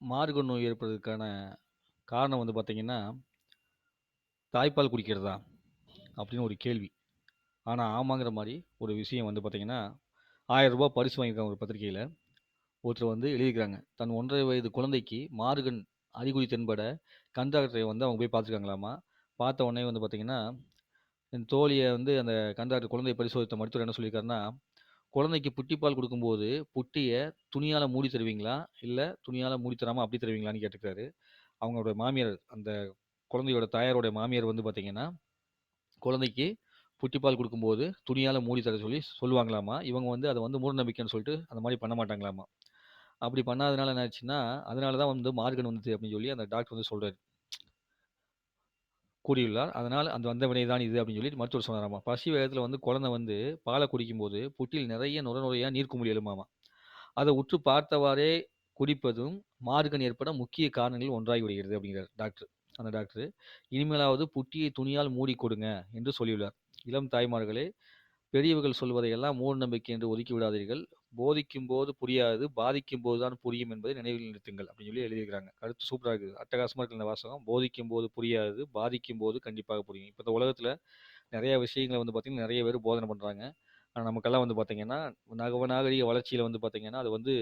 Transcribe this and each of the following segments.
மார்க நோய் ஏற்படுறதுக்கான காரணம் வந்து பார்த்தீங்கன்னா, தாய்ப்பால் குடிக்கிறதா? அப்படின்னு ஒரு கேள்வி. ஆனால் ஆமாங்கிற மாதிரி ஒரு விஷயம் வந்து பார்த்திங்கன்னா ஆயிரம் 1000 பரிசு வாங்கியிருக்காங்க ஒரு பத்திரிகையில் ஒருத்தர் வந்து எழுதியிருக்காங்க. தன் 1 1/2 வயது குழந்தைக்கு மார்கன் அறிகுறி தென்பட, கண் டாக்டரை வந்து அவங்க போய் பார்த்துருக்காங்களாமா. பார்த்த உடனே வந்து பார்த்திங்கன்னா என் தோழியை வந்து அந்த கண் டாக்டர் குழந்தையை பரிசோதித்த மருத்துவர் என்ன சொல்லியிருக்காருன்னா, குழந்தைக்கு புட்டிப்பால் குடுக்கும்போது, புட்டிய துணியால மூடி தருவீங்களா? இல்ல துணியால மூடி தராம அப்படி தருவீங்களான்னு கேட்டிருக்காரு. அவங்களோட மாமியார், அந்த குழந்தையோட தாயாரோட மாமியார் வந்து பார்த்தீங்கன்னா, குழந்தைக்கு புட்டிப்பால் குடுக்கும்போது, துணியால மூடி தர சொல்லி சொல்லுவாங்களாமா. இவங்க வந்து அத வந்து மூடநம்பிக்கைன்னு சொல்லிட்டு, அந்த மாரி பண்ண மாட்டாங்களாமா. அப்படி பண்ணாதனால என்ன ஆச்சுன்னா, அதனால தான் வந்து மார்கன் வந்துச்சு அப்படின்னு சொல்லி அந்த டாக்டர் வந்து சொல்றாரு. கூறியுள்ளார். அதனால் அந்த வந்த வினை தான் இது அப்படின்னு சொல்லி மருத்துவர் சொன்னாராமா. பசி வேகத்தில் வந்து குழந்தை வந்து பாலை குடிக்கும்போது, புட்டில் நிறைய நுர நுரையா நீர்க்குமிழி எழுமாமா. அதை உற்று பார்த்தவாறே குடிப்பதும், மார்கன் ஏற்பட முக்கிய காரணங்களில் ஒன்றாகி விடுகிறது அப்படிங்கிறார் டாக்டர். அந்த டாக்டர் இனிமேலாவது புட்டியை துணியால் மூடி கொடுங்க என்று சொல்லியுள்ளார். இளம் தாய்மார்களே, பெரியவர்கள் சொல்வதை எல்லாம் மூட நம்பிக்கை என்று ஒதுக்கி விடாதீர்கள். போதிக்கும்போது புரியாது, பாதிக்கும் போது தான் புரியும் என்பதை நினைவில் நிறுத்துங்கள் அப்படின்னு சொல்லி எழுதியிருக்கிறாங்க கருத்து சூப்பராக இருக்குது. அட்டகாசமாக இருக்கிற இந்த வாசகம். போதிக்கும்போது புரியாது, பாதிக்கும்போது கண்டிப்பாக புரியும். இப்போ இந்த உலகத்தில் நிறைய விஷயங்களை வந்து பார்த்திங்கன்னா நிறைய பேர் போதனை பண்ணுறாங்க ஆனால் நமக்கெல்லாம் வந்து பார்த்தீங்கன்னா, நகவ நாகரீக வளர்ச்சியில் வந்து பார்த்தீங்கன்னா, அது வந்து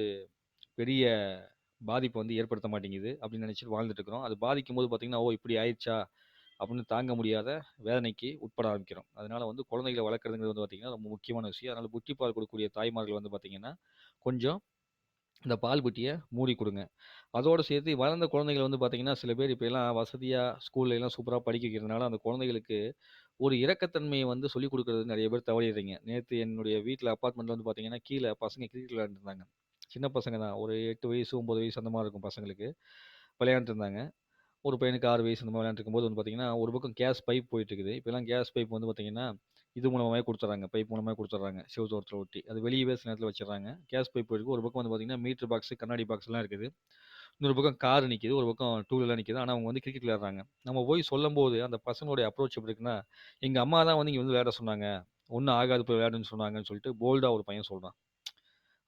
பெரிய பாதிப்பை வந்து ஏற்படுத்த மாட்டேங்குது அப்படின்னு நினச்சிட்டு வாழ்ந்துட்டு இருக்கிறோம். அது பாதிக்கும் போது பார்த்தீங்கன்னா, ஓ! இப்படி ஆயிடுச்சா அப்படின்னு தாங்க முடியாத வேதனைக்கு உட்பட ஆரம்பிக்கிறோம். அதனால் வந்து குழந்தைகள வளர்க்குறதுங்கிறது வந்து பார்த்தீங்கன்னா, ரொம்ப முக்கியமான விஷயம். அதனால் புட்டிப்பால் கொடுக்கக்கூடிய தாய்மார்கள் வந்து பார்த்திங்கன்னா கொஞ்சம் இந்த பால் புட்டியை மூடி கொடுங்க அதோடு சேர்த்து வளர்ந்த குழந்தைகள் வந்து பார்த்திங்கன்னா சில பேர் இப்போலாம் எல்லாம் வசதியா ஸ்கூல்ல எல்லாம் சூப்பராக படிக்க வைக்கிறதுனால, அந்த குழந்தைகளுக்கு ஒரு இறக்கத்தன்மையை வந்து சொல்லிக் கொடுக்குறது நிறைய பேர் தவறிடுறீங்க நேற்று என்னுடைய வீட்டில் அப்பார்ட்மெண்ட்டில் வந்து பார்த்திங்கன்னா கீழே பசங்க கிரிக்கெட் விளையாண்டுருந்தாங்க சின்ன பசங்க தான். ஒரு எட்டு வயசு, ஒம்பது வயசு அந்த மாதிரி இருக்கும் பசங்களுக்கு. விளையாண்டுட்டு இருந்தாங்க. ஒரு பையனுக்கு ஆறு வயசு இந்த மாதிரி விளையாண்டு இருக்கும்போது வந்து பார்த்தீங்கன்னா, ஒரு பக்கம் கேஸ் பைப் போயிட்டு இருக்குது. இப்பலாம் கேஸ் பைப் வந்து பார்த்தீங்கன்னா, இது மூலமாகவே கொடுத்துட்றாங்க பைப் மூலமாவே கொடுத்துட்றாங்க சிவத்தோரத்தில் ஒட்டி. அது வெளியவே சில நேரத்தில் வச்சிடறாங்க கேஸ் பைப் இருக்கு. ஒரு பக்கம் வந்து பார்த்தீங்கன்னா, மீட்டர் பாக்ஸ், கண்ணாடி பாக்ஸ்லாம் இருக்குது. இன்னொரு பக்கம் கார் நிற்கிது ஒரு பக்கம் டூ நிற்கிது ஆனால் அவங்க வந்து கிரிக்கெட் விளையாடுறாங்க. நம்ம போய் சொல்லும்போது, அந்த பசங்களுடைய அப்ரோச் எப்படி இருக்குன்னா, எங்கள் அம்மா தான் வந்து இங்கே வந்து விளையாட சொன்னாங்க. ஒன்றும் ஆகாது போய் விளையாடுன்னு சொன்னாங்கன்னு சொல்லிட்டு போல்டாக ஒரு பையன் சொல்கிறான்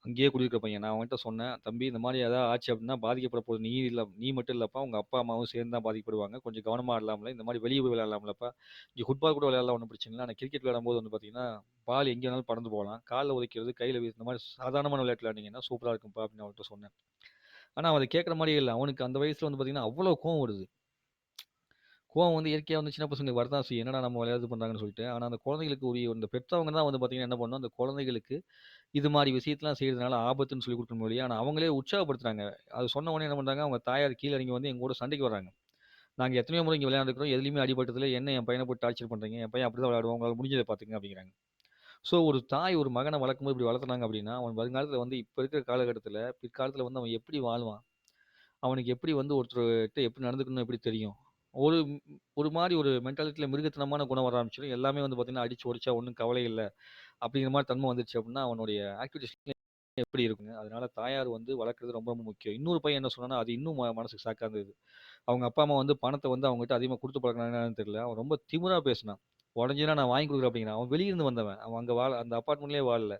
அங்கேயே குடியிருக்கிற பையன். நான் அவன்கிட்ட சொன்னேன், "தம்பி இந்த மாதிரி ஏதாவது ஆச்சு அப்படின்னா பாதிக்கப்பட போகுது நீ இல்லை நீ மட்டும் இல்லைப்பா உங்கள் அப்பா, அம்மாவும் சேர்ந்து தான் பாதிக்கப்படுவாங்க. கொஞ்சம் கவனமாக ஆடலாம்ல. இந்த மாதிரி வெளியே போய் விளையாடலாம்லப்பா. இங்கே ஃபுட்பால் கூட விளையாடலாம் ஒன்றும் பிரச்சனை இல்லை ஆனால் கிரிக்கெட் விளையாடும்போது வந்து பார்த்தீங்கன்னா, பால் எங்கே வேணாலும் பறந்து போகலாம். காலில் உதைக்கிறது, கையில் இந்த மாதிரி சாதாரணமான விளையாட்டு விளையாண்டீங்கன்னா சூப்பராக இருக்கும்ப்பா" அப்படின்னு அவன்கிட்ட சொன்னேன். ஆனால் அவன் அதை கேட்குற மாரியே இல்லை அவனுக்கு அந்த வயசில் வந்து பார்த்தீங்கன்னா, அவ்வளோ கோவம் வருது. கோவம் வந்து இயற்கையாக வந்து சின்ன பசங்களுக்கு வரதான் செய்யும். என்னடா நம்ம விளையாட்டு பண்ணுறாங்கன்னு சொல்லிட்டு. ஆனால் அந்த குழந்தைகளுக்கு உரிய இந்த பெற்றவங்க தான் வந்து பார்த்தீங்கன்னா என்ன பண்ணணும், அந்த குழந்தைகளுக்கு இது மாதிரி விஷயத்தெலாம் செய்கிறதுனால ஆபத்துன்னு சொல்லி குடுக்கணுமே முடியும் ஆனால் அவங்களே உற்சாகப்படுத்துறாங்க. அது சொன்ன உடனே என்ன பண்ணுறாங்க அவங்க தாயார் கீழ இறங்கி வந்து எங்கூட சண்டைக்கு வர்றாங்க. நாங்கள் எத்தனையோ முறை இங்கே விளையாண்டுக்கிறோம் எதுலையுமே அடிபட்டதில் என்ன என் பையனை போட்டு டார்ச்சர் பண்ணுறீங்க என் பையன் அப்படிதான் விளையாடுவோம் உங்களால முடிஞ்சதை பார்த்துங்க அப்படிங்கிறாங்க. ஸோ ஒரு தாய் ஒரு மகனை வளர்க்கும்போது இப்படி வளர்த்துனாங்க அப்படின்னா, அவன் வருங்காலத்தில் வந்து இப்போ இருக்கிற காலகட்டத்தில் பிற்காலத்தில் வந்து அவன் எப்படி வாழ்வான்? அவனுக்கு எப்படி வந்து ஒருத்தர்கிட்ட எப்படி நடந்துக்கணும் எப்படி தெரியும்? ஒரு ஒரு மாரி ஒரு மென்டாலிட்டில மிருகத்தனமான குணம் வர ஆரம்பிச்சிடும் எல்லாமே வந்து பார்த்தீங்கன்னா, அடிச்சு ஒடிச்சா ஒண்ணும் கவலை இல்ல. அப்படிங்கிற மாரி தன்மை வந்துருச்சு அப்படின்னா, அவனுடைய ஆக்டிவிட்டீஸ் எப்படி இருக்குங்க? அதனால தாயார் வந்து வளர்க்குறது ரொம்ப ரொம்ப முக்கியம். இன்னொரு பையன் என்ன சொன்னான்னா, அது இன்னும் ம மனசுக்கு ஷாக்கா இருந்தது. அவங்க அப்பா, அம்மா வந்து பணத்த வந்து அவங்ககிட்ட அதிகமா குடுத்து பழக்குனாங்களா என்னன்னு தெரியல. அவன் ரொம்ப திமிரா பேசினான். உடஞ்சதுன்னா நான் வாங்கி குடுக்குறேன் அப்படிங்கிறான். அவன் வெளியிருந்து வந்தவன். அவன் அங்க வாழ அந்த அபார்ட்மெண்ட்லயே வாழல.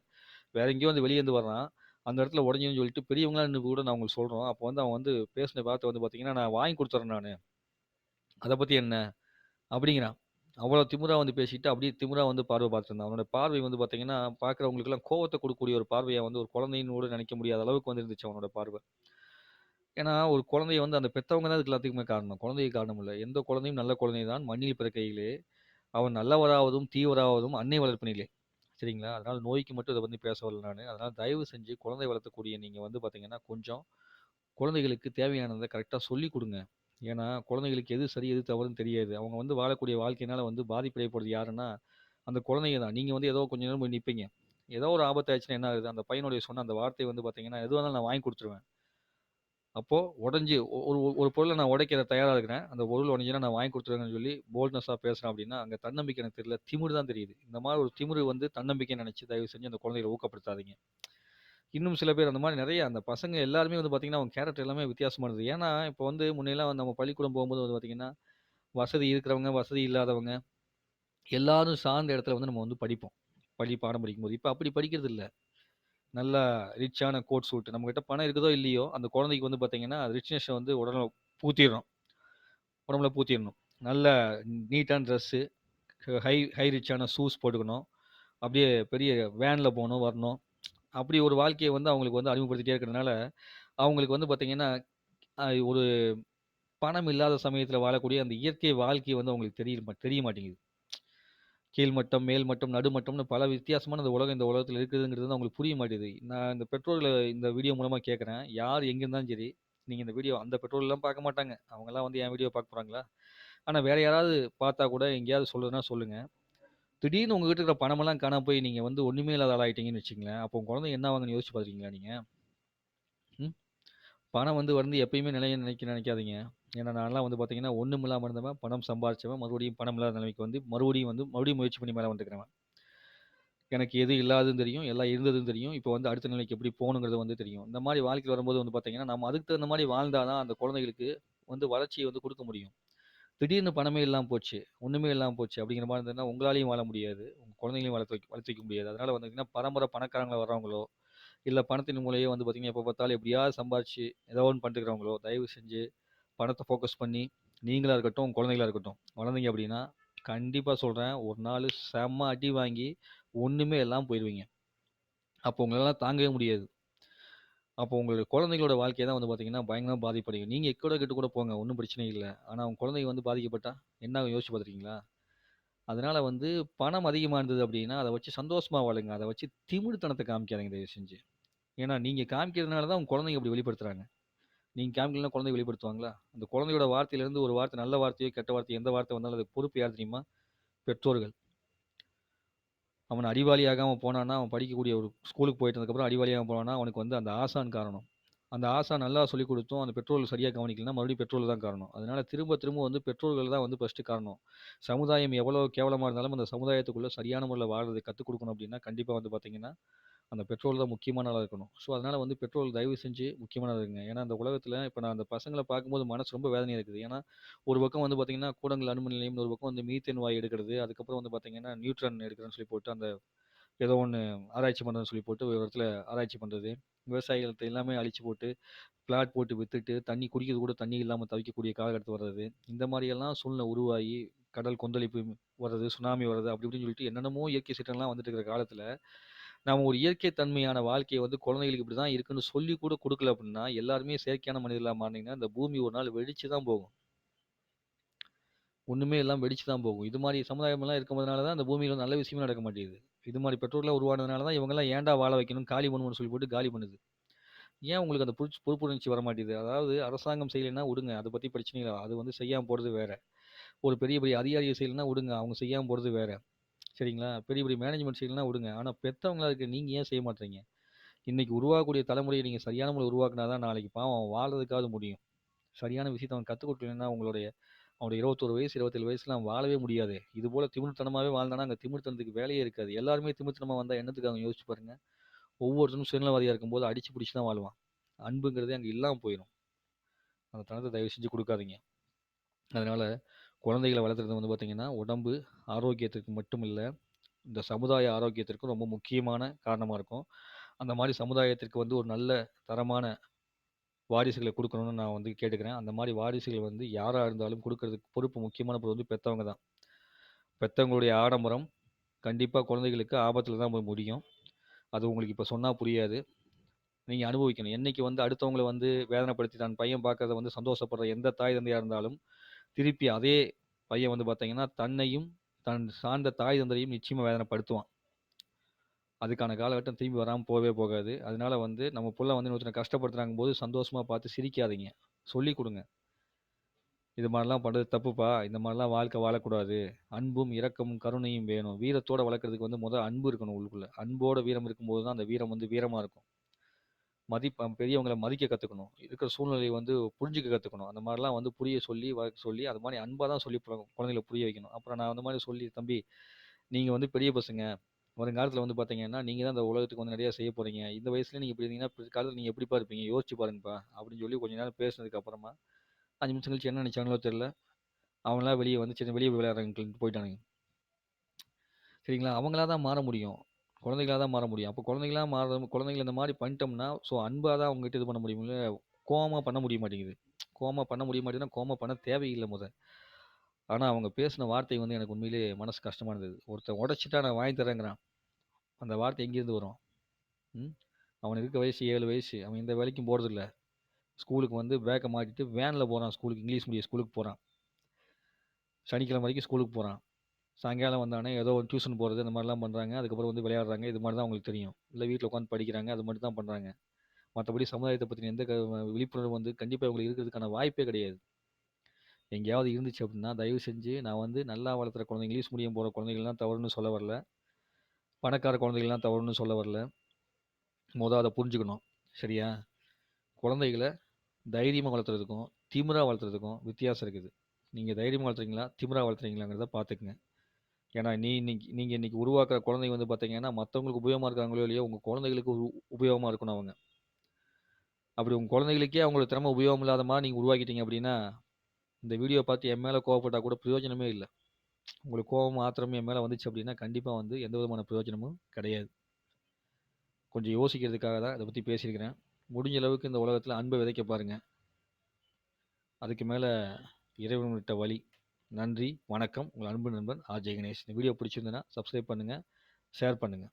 வேற எங்கேயோ வந்து வெளிய இருந்து வர்றான். அந்த இடத்துல உடைஞ்சதுன்னு சொல்லிட்டு பெரியவங்களா நின்னு கூட நான் உங்களுக்கு சொல்றோம். அப்போ வந்து அவன் வந்து பேசின வார்த்தை வந்து பார்த்தீங்கன்னா, "நான் வாங்கி குடுத்துர்றேன் நானு. அத பத்தி என்ன?" அப்படிங்கிறான். அவ்வளோ திமிரா வந்து பேசிட்டு, அப்படியே திமிரா வந்து பார்வை பார்த்துருந்தான். அவனோட பார்வை வந்து பார்த்தீங்கன்னா, பார்க்கிறவங்களுக்கெல்லாம் கோவத்த கொடுக்கக்கூடிய ஒரு பார்வையா வந்து ஒரு குழந்தைன்னு கூட நினைக்க முடியாத அளவுக்கு வந்து இருந்துச்சு அவனோட பார்வை. ஏன்னா, ஒரு குழந்தைய வந்து அந்த பெத்தவங்க தான் இதுக்கு எல்லாத்துக்குமே காரணம். குழந்தைக்கு காரணம் இல்ல. எந்த குழந்தையும் நல்ல குழந்தை தான் மண்ணில் பிறக்கையிலே, அவன் நல்லவராவதும், தீயவராவதும் அன்னை வளர்ப்பினிலே. சரிங்களா? அதனால நோய்க்கு மட்டும் இத வந்து பேச வரல நானு. அதனால தயவு செஞ்சு குழந்தை வளர்த்தக்கூடிய நீங்க வந்து பார்த்தீங்கன்னா, கொஞ்சம் குழந்தைகளுக்கு தேவையானத கரெக்ட்டா சொல்லிக் குடுங்க. ஏன்னா, குழந்தைகளுக்கு எது சரி, எது தவறுன்னு தெரியாது. அவங்க வந்து வாழக்கூடிய வாழ்க்கையினால வந்து பாதிப்படையப்படுறது யாருன்னா, அந்த குழந்தைங்க தான். நீங்கள் வந்து ஏதோ கொஞ்ச நேரம் போய் நிற்பீங்க ஏதோ ஒரு ஆபத்து ஆயிடுச்சுன்னா என்ன ஆகுது? அந்த பையனுடைய சொன்ன அந்த வார்த்தை வந்து பார்த்தீங்கன்னா, எதுவாக இருந்தாலும் நான் வாங்கி கொடுத்துருவேன் அப்போது உடஞ்சி ஒரு ஒரு பொருளை நான் உடைக்கிற தயாராக இருக்கிறேன். அந்த பொருள் உடஞ்சினா நான் வாங்கி கொடுத்துருவேன்னு சொல்லி போல்ட்னஸாக பேசுகிறேன் அப்படின்னா, அங்கே தன்னம்பிக்கை எனக்கு தெரியல. திமிரு தான் தெரியுது. இந்த மாதிரி ஒரு திமிரு வந்து தன்னம்பிக்கைன்னு நினச்சி தயவு செஞ்சு அந்த குழந்தைகளை ஊக்கப்படுத்தாதீங்க. இன்னும் சில பேர் அந்த மாதிரி நிறைய அந்த பசங்க எல்லாருமே வந்து பார்த்தீங்கன்னா, அவங்க கேரக்டர் எல்லாமே வித்தியாசமானது ஏன்னா, இப்போ வந்து முன்னையெல்லாம் வந்து நம்ம பள்ளிக்கூடம் போகும்போது வந்து பார்த்தீங்கன்னா, வசதி இருக்கிறவங்க, வசதி இல்லாதவங்க எல்லாரும் சார்ந்த இடத்துல வந்து நம்ம வந்து படிப்போம். பள்ளி பாடம் படிக்கும்போது. இப்ப அப்படி படிக்கிறது இல்ல. நல்லா ரிச்சான கோட் சூட் நம்மகிட்ட பணம் இருக்குதோ இல்லையோ அந்த குழந்தைக்கு வந்து பார்த்தீங்கன்னா ரிச்னஸ் வந்து உடம்புல பூத்திடணும் உடம்புல பூத்திடணும் நல்ல நீட்டான ட்ரெஸ்ஸு ஹை ஹை ரிச்சான ஷூஸ் போட்டுக்கணும் அப்படியே பெரிய வேனில் போகணும் வரணும் அப்படி ஒரு வாழ்க்கையை வந்து அவங்களுக்கு வந்து அறிமுகப்படுத்திட்டே இருக்கிறதுனால அவங்களுக்கு வந்து பார்த்தீங்கன்னா ஒரு பணம் இல்லாத சமயத்தில் வாழக்கூடிய அந்த இயற்கை வாழ்க்கை வந்து அவங்களுக்கு தெரிய மா- தெரிய மாட்டேங்குது. கீழ்மட்டம் மேல்மட்டம் நடுமட்டம்னு பல வித்தியாசமான இந்த உலகம் இந்த உலகத்தில் இருக்குதுங்கிறது வந்து அவங்களுக்கு புரிய மாட்டேங்குது நான் இந்த பெற்றோர்களை இந்த வீடியோ மூலமாக கேட்குறேன் யார் எங்கே இருந்தாலும் சரி நீங்கள் இந்த வீடியோ அந்த பெற்றோர்லாம் பார்க்க மாட்டாங்க. அவங்கெல்லாம் வந்து என் வீடியோ பார்க்க போகிறாங்களா ஆனால் வேற யாராவது பார்த்தா கூட எங்கேயாவது சொல்லுதுன்னா சொல்லுங்கள் திடீர்னு உங்ககிட்ட இருக்கிற பணமெல்லாம் காணாம போய் நீங்கள் வந்து ஒன்றுமே இல்லாத ஆளாயிட்டீங்கன்னு வச்சுங்களேன் அப்போ குழந்தை என்ன ஆவாங்கன்னு யோசிச்சு பார்த்துருக்கீங்களா நீங்க? ம்? பணம் வந்து வந்து எப்பயுமே நிலைய நினைக்க நினைக்காதீங்க. ஏன்னா நான்லாம் வந்து பார்த்தீங்கன்னா ஒன்றும் இல்லாமல் இருந்தவன் பணம் சம்பாரிச்சவன் மறுபடியும் பணம் இல்லாத நிலைமைக்கு வந்து மறுபடியும் வந்து மறுபடியும் முயற்சி பண்ணி மேலே வந்துக்கிறவன் எனக்கு எது இல்லாததுன்னு தெரியும் எல்லாம் இருந்ததுன்னு தெரியும். இப்போ வந்து அடுத்த நிலைக்கு எப்படி போகணுங்கிறது வந்து தெரியும். இந்த மாதிரி வாழ்க்கையில் வரும்போது வந்து பார்த்தீங்கன்னா நம்ம அதுக்கு தகுந்த மாதிரி வாழ்ந்தாதான் அந்த குழந்தைகளுக்கு வந்து வளர்ச்சியை வந்து கொடுக்க முடியும். திடீர்னு பணமே இல்லாமல் போச்சு ஒன்றுமே இல்லாமல் போச்சு அப்படிங்கிற மாதிரி இருந்ததுன்னா உங்களாலையும் வாழ முடியாது. உங்கள் குழந்தைங்களையும் வளர்த்து வைக்க வளர்த்து வைக்க முடியாது. அதனால் வந்தீங்கன்னா பரம்பரை பணக்காரங்களை வர்றவங்களோ இல்லை பணத்தின் மூலையே வந்து பார்த்தீங்கன்னா எப்போ பார்த்தாலும் எப்படியாவது சம்பாரிச்சு ஏதோ ஒன்று பண்ணிட்டுக்கிறவங்களோ தயவு செஞ்சு பணத்தை ஃபோக்கஸ் பண்ணி நீங்களாக இருக்கட்டும் உங்கள் குழந்தைகளா இருக்கட்டும் வளர்ந்தீங்க அப்படின்னா கண்டிப்பாக சொல்கிறேன் ஒரு நாள் செம்ம அடி வாங்கி ஒன்றுமே எல்லாம் போயிடுவீங்க அப்போ உங்களெல்லாம் தாங்கவே முடியாது. அப்போ உங்களுடைய குழந்தைகளோட வாழ்க்கை தான் வந்து பார்த்தீங்கன்னா பயங்கரமாக பாதிப்படையும். நீங்கள் எக்கோட கிட்ட கூட போங்க ஒன்றும் பிரச்சனை இல்லை. ஆனால் உங்க குழந்தைங்க வந்து பாதிக்கப்பட்டா என்ன ஆகும் யோசிச்சு பார்த்துருக்கீங்களா அதனால வந்து பணம் அதிகமாக இருந்தது அப்படின்னா அதை வச்சு சந்தோஷமா வாழுங்க. அதை வச்சு திமிடுத்தனத்தை காமிக்காதீங்க தயவு செஞ்சு. ஏன்னா நீங்கள் காமிக்கிறதுனால தான் உங்க குழந்தைங்க அப்படி வெளிப்படுத்துறாங்க. நீங்கள் காமிக்கலாம் குழந்தை வெளிப்படுத்துவாங்களா? அந்த குழந்தையோட வார்த்தையிலேருந்து ஒரு வார்த்தை நல்ல வார்த்தையோ கெட்ட வார்த்தையோ எந்த வார்த்தை வந்தாலும் அது பொறுப்பு யார் தெரியுமா? பெற்றோர்கள். அவன் அறிவாளியாகாமல் போனான்னா அவன் படிக்கக்கூடிய ஒரு ஸ்கூலுக்கு போயிட்டு அதுக்கப்புறம் அறிவாளியாக போனான்னா அவனுக்கு வந்து அந்த ஆசான் காரணம். அந்த ஆசா நல்லா சொல்லிக் கொடுத்தும் அந்த பெற்றோர்கள் சரியாக கவனிக்கலன்னா மறுபடியும் பெட்ரோல் தான் காரணம். அதனால திரும்ப திரும்ப வந்து பெற்றோர்கள் தான் வந்து ஃபஸ்ட்டு காரணம். சமுதாயம் எவ்வளோ கேவலமாக இருந்தாலும் அந்த சமுதாயத்துக்குள்ளே சரியான முறையில் வாழ்றது கற்றுக் கொடுக்கணும் அப்படின்னா கண்டிப்பாக வந்து பார்த்தீங்கன்னா அந்த பெட்ரோல் தான் முக்கியமானதாக இருக்கணும். ஸோ அதனால் வந்து பெட்ரோல் தயவு செஞ்சு முக்கியமானது இருக்குங்க ஏன்னா அந்த உலகத்தில் இப்போ நான் அந்த பசங்களை பார்க்கும்போது மனசு ரொம்ப வேதனையாக இருக்குது. ஏன்னா ஒரு பக்கம் வந்து பார்த்திங்கன்னா கூடங்கள் அணுமின் நிலையம் ஒரு பக்கம் வந்து மீத்தேன் வாய் எடுக்கிறது. அதுக்கப்புறம் வந்து பார்த்திங்கன்னா நியூட்ரன் எடுக்கிறேன்னு சொல்லி போட்டு அந்த ஏதோ ஒன்று ஆராய்ச்சி பண்ணுறதுன்னு சொல்லி போட்டு ஒரு இடத்துல ஆராய்ச்சி பண்ணுறது விவசாயிகள்ட்ட எல்லாமே அழிச்சு போட்டு பிளாட் போட்டு வித்துட்டு தண்ணி குடிக்கிறது கூட தண்ணி இல்லாமல் தவிக்கக்கூடிய காலகட்டத்து வர்றது. இந்த மாதிரியெல்லாம் சூழ்நிலை உருவாகி கடல் கொந்தளிப்பு வர்றது சுனாமி வர்றது அப்படி இப்படின்னு சொல்லிட்டு என்னென்னமோ இயற்கை சீற்றம்லாம் வந்துட்டு இருக்கிற காலத்தில் நாம ஒரு இயற்கை தன்மையான வாழ்க்கையை வந்து குழந்தைகளுக்கு இப்படி தான் இருக்குன்னு சொல்லி கூட கொடுக்கல அப்படின்னா எல்லாருமே செயற்கையான மனிதர்களாக மாறினீங்கன்னா இந்த பூமி ஒரு நாள் வெடிச்சு தான் போகும். ஒண்ணுமே எல்லாம் வெடிச்சு தான் போகும். இது மாதிரி சமுதாயம் எல்லாம் தான் அந்த பூமியில நல்ல விஷயமே நடக்க மாட்டேங்குது. இது மாதிரி பெற்றோர்லாம் உருவானதுனால தான் இவங்கெல்லாம் ஏன்டா வாழ வைக்கணும் காலி பண்ணணும்னு சொல்லி போட்டு காலி பண்ணுது. ஏன் உங்களுக்கு அந்த பொறுப்பு பொறுப்புணர்ச்சி வர மாட்டேங்குது அதாவது அரசாங்கம் செய்யலைன்னா விடுங்க அதை பற்றி பிரச்சனை இல்லை அது வந்து செய்யாமல் போகிறது வேறு. ஒரு பெரிய பெரிய அதிகாரிகள் செய்யலைன்னா விடுங்க அவங்க செய்யாமல் போகிறது வேறு. சரிங்களா? பெரிய பெரிய மேனேஜ்மெண்ட் செய்யலைன்னா விடுங்க. ஆனால் பெற்றவங்களா இருக்க நீங்கள் ஏன் செய்ய மாட்டீங்க? இன்றைக்கி உருவாகக்கூடிய தலைமுறையை நீங்கள் சரியான முறை உருவாக்குனா தான் நாளைக்கு பாவம் அவன் வாழறதுக்காவது முடியும். சரியான விஷயத்தை அவன் கற்றுக் கொடுக்கலன்னா உங்களுடைய அவனுடைய இருபத்தொரு வயசு இருபத்தேழு வயசுல அவன் வாழவே முடியாது. இது போல் திமிழ்த்தனமாகவே வாழ்ந்தானா அங்கே திமிர்த்தனத்துக்கு வேலையே இருக்காது. எல்லாருமே திமிழ்த்தனமாக வந்தால் என்னத்துக்கு அவங்க யோசிச்சு பாருங்க. ஒவ்வொருத்தரும் சுயநலவாதியாக இருக்கும்போது அடிச்சு பிடிச்சி தான் வாழ்வான். அன்புங்கிறதே அங்கே இல்லாமல் போயிடும் அந்த தனத்தை தயவு செஞ்சு கொடுக்காதீங்க. அதனால் குழந்தைகளை வளர்த்துறது வந்து பார்த்திங்கன்னா உடம்பு ஆரோக்கியத்திற்கு மட்டும் இல்லை இந்த சமுதாய ஆரோக்கியத்திற்கும் ரொம்ப முக்கியமான காரணமாக இருக்கும். அந்த மாதிரி சமுதாயத்திற்கு வந்து ஒரு நல்ல தரமான வாரிசுகளை கொடுக்கணும்னு நான் வந்து கேட்டுக்கிறேன். அந்த மாதிரி வாரிசுகள் வந்து யாராக இருந்தாலும் கொடுக்கறதுக்கு பொறுப்பு முக்கியமான பொருள் வந்து பெற்றவங்க தான். பெற்றவங்களுடைய ஆடம்பரம் கண்டிப்பாக குழந்தைகளுக்கு ஆபத்தில் தான் போய் முடியும். அது உங்களுக்கு இப்போ சொன்னால் புரியாது. நீங்கள் அனுபவிக்கணும். என்றைக்கு வந்து அடுத்தவங்களை வந்து வேதனைப்படுத்தி தன் பையன் பார்க்கறத வந்து சந்தோஷப்படுற எந்த தாய் தந்தையாக இருந்தாலும் திருப்பி அதே பையன் வந்து பார்த்தீங்கன்னா தன்னையும் தன் சார்ந்த தாய் தந்தரையும் நிச்சயமாக வேதனைப்படுத்துவான். அதுக்கான காலகட்டம் திரும்பி வராமல் போகவே போகாது. அதனால வந்து நம்ம புள்ள வந்து இன்னொருத்தனை கஷ்டப்படுத்துறாங்க போது சந்தோஷமாக பார்த்து சிரிக்காதீங்க. சொல்லி கொடுங்க. இது மாதிரிலாம் பண்ணுறது தப்புப்பா. இந்த மாதிரிலாம் வாழ்க்கை வாழக்கூடாது. அன்பும் இரக்கமும் கருணையும் வேணும். வீரத்தோட வளர்க்குறதுக்கு வந்து முதல் அன்பு இருக்கணும் உள்ளுக்குள்ளே. அன்போட வீரம் இருக்கும்போது தான் அந்த வீரம் வந்து வீரமாக இருக்கும். மதிப்ப பெரியவங்களை மதிக்க கற்றுக்கணும் இருக்கிற சூழ்நிலையை வந்து புரிஞ்சுக்க கற்றுக்கணும் அந்த மாதிரிலாம் வந்து புரிய சொல்லி வளர்க்க சொல்லி அது மாதிரி அன்பாக தான் சொல்லி குழந்தைகளை புரிய வைக்கணும். அப்புறம் நான் அந்த மாதிரி சொல்லி தம்பி நீங்கள் வந்து பெரிய பசங்க. வருங்காலத்தில் வந்து பார்த்தீங்கன்னா நீங்கள் தான் இந்த உலகத்துக்கு வந்து நிறையா செய்ய போகிறீங்க இந்த வயசுல நீங்கள் இப்படி இருந்தீங்கன்னா பிற்காலத்தில் நீங்கள் எப்படிப்பா இருப்பீங்க? யோசிச்சு பாருங்கப்பா அப்படின்னு சொல்லி கொஞ்ச நேரம் பேசுனதுக்கு அப்புறமா அஞ்சு நிமிஷம் கழிச்சு என்ன நினைச்சாங்களோ தெரில அவங்களாம் வெளியே வந்து சின்ன வெளியே விளையாடுறாங்க போயிட்டானுங்க. சரிங்களா? அவங்களா தான் மாற முடியும். குழந்தைகளாக தான் மாற முடியும். அப்போ குழந்தைகளாக மாற குழந்தைகள இந்த மாதிரி பண்ணிட்டோம்னா, ஸோ அன்பாக தான் அவங்ககிட்ட இது பண்ண முடியும்ல, கோமாக பண்ண முடிய மாட்டேங்குது. கோமாக பண்ண முடிய மாட்டேங்குதுன்னா, கோவமா பண்ண தேவையில்லை முத ஆனால் அவங்க பேசின வார்த்தை வந்து எனக்கு உண்மையிலேயே மனசு கஷ்டமாக இருந்தது. ஒருத்தன் உடச்சிட்டா நான் வாங்கி தரேங்கிறான். அந்த வார்த்தை எங்கேருந்து வரும்? ம். இருக்க வயசு ஏழு வயசு. அவன் எந்த வேலைக்கும் போகிறதில்ல ஸ்கூலுக்கு வந்து பேக்கை மாட்டிட்டு வேனில் போகிறான் ஸ்கூலுக்கு. இங்கிலீஷ் மீடியம் ஸ்கூலுக்கு போகிறான் சனிக்கிழமை வரைக்கும் ஸ்கூலுக்கு போகிறான் சாயங்காலம் வந்தானே ஏதோ ஒரு டியூஷன் போகிறது அந்த மாதிரிலாம் பண்ணுறாங்க அதுக்கப்புறம் வந்து விளையாடுறாங்க. இது மாதிரி தான் அவங்களுக்கு தெரியும். இல்லை வீட்டில் உட்காந்து படிக்கிறாங்க. அது மட்டும் தான் பண்ணுறாங்க மற்றபடி சமுதாயத்தை பற்றின எந்த க விழிப்புணர்வு வந்து கண்டிப்பாக இவங்களுக்கு இருக்கிறதுக்கான வாய்ப்பே கிடையாது. எங்கேயாவது இருந்துச்சு அப்படின்னா, தயவு செஞ்சு நான் வந்து நல்லா வளர்த்துற குழந்தை இங்கிலீஷ் மீடியம் போகிற குழந்தைகள்லாம் தவறுன்னு சொல்ல வரல. பணக்கார குழந்தைகள்லாம் தவறுன்னு சொல்ல வரல. மொதல் அதை புரிஞ்சுக்கணும். சரியா? குழந்தைகளை தைரியமாக வளர்த்துறதுக்கும், திமிரா வளர்த்துறதுக்கும் வித்தியாசம் இருக்குது. நீங்கள் தைரியமாக வளர்த்துறீங்களா? திமிரா வளர்த்துறீங்களாங்கிறத பார்த்துக்குங்க ஏன்னா, நீ இன்னைக்கு நீங்க இன்னைக்கு உருவாக்குற குழந்தைங்க வந்து பார்த்தீங்கன்னா, மத்தவங்களுக்கு உபயோகமா இருக்காங்களோ இல்லையோ, உங்க குழந்தைகளுக்கு உ உபயோகமா இருக்கணும் அவங்க. அப்படி உங்க குழந்தைகளுக்கே அவங்களோட திறமை உபயோகம் இல்லாத மாரி நீங்க உருவாக்கிட்டீங்க அப்படின்னா, இந்த வீடியோ பார்த்து என் மேல கோவப்பட்டா கூட பிரயோஜனமே இல்ல. உங்களுக்கு கோவமும், ஆத்திரமும் என் மேல வந்துச்சு அப்படின்னா, கண்டிப்பா வந்து எந்த விதமான பிரயோஜனமும் கிடையாது. கொஞ்சம் யோசிக்கிறதுக்காக தான் இத பத்தி பேசியிருக்கிறேன். முடிஞ்ச அளவுக்கு இந்த உலகத்தில அன்ப விதைக்க பாருங்க. அதுக்கு மேல இறைவன் விட்ட வழி. நன்றி, வணக்கம். உங்கள் அன்பு நண்பன் ஆர். கணேஷ். இந்த வீடியோ பிடிச்சிருந்ததுன்னா, சப்ஸ்கிரைப் பண்ணுங்கள் ஷேர் பண்ணுங்கள்